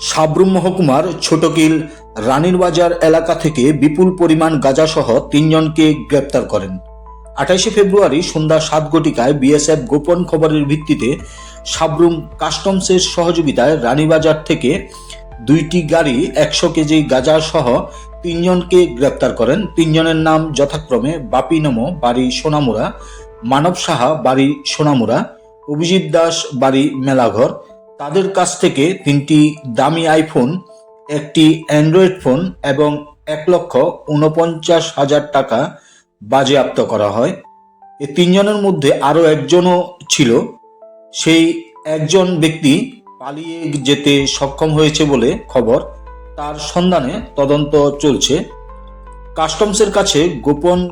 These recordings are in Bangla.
সাবরুম মহকুমার ছোটকিল রানীর বাজার এলাকা থেকে বিপুল পরিমাণ গাঁজাসহ তিনজনকে গ্রেপ্তার করেন। আঠাইশে ফেব্রুয়ারি সন্ধ্যা সাত ঘটিকায় বিএসএফ গোপন খবরের ভিত্তিতে সাবরুম কাস্টমসের সহযোগিতায় রানীবাজার থেকে দুইটি গাড়ি একশো কেজি গাঁজা সহ তিনজনকে গ্রেপ্তার করেন। তিনজনের নাম যথাক্রমে বাপি নমো, বাড়ি সোনামুড়া, মানব সাহা, বাড়ি সোনামুড়া, অভিজিৎ দাস, বাড়ি মেলাঘর তাদের কাছ থেকে তিনটি দামি আইফোন একটি অ্যান্ড্রয়েড ফোন এবং এক লক্ষ উনপঞ্চাশ হাজার টাকা বাজেয়াপ্ত করা হয়। এ তিনজনের মধ্যে আরও একজনও ছিল। সেই একজন ব্যক্তি পালিয়ে যেতে সক্ষম হয়েছে বলে খবর। তার সন্ধানে তদন্ত চলছে। কাস্টমসের কাছে গোপন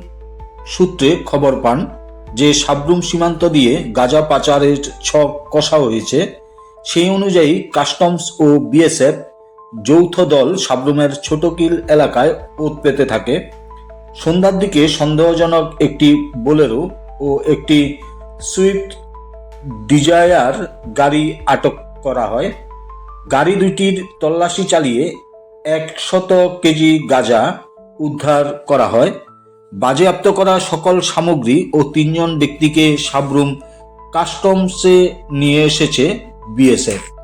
সূত্রে খবর পান যে সাবরুম সীমান্ত দিয়ে গাঁজা পাচারের ছক কষা হয়েছে। সেই অনুযায়ী কাস্টমস ও বিএসএফ যৌথ দল সাবরুমের ছোটকিল এলাকায় ওত পেতে থাকে। সন্ধ্যার দিকে সন্দেহজনক একটি বোলেরো ও একটি সুইফট ডিজায়ার গাড়ি আটক করা হয়। গাড়ি দুইটির তল্লাশি চালিয়ে একশত কেজি গাঁজা উদ্ধার করা হয়। বাজেয়াপ্ত করা সকল সামগ্রী ও তিনজন ব্যক্তিকে সাবরুম কাস্টমসে নিয়ে এসেছে। বিএসএফ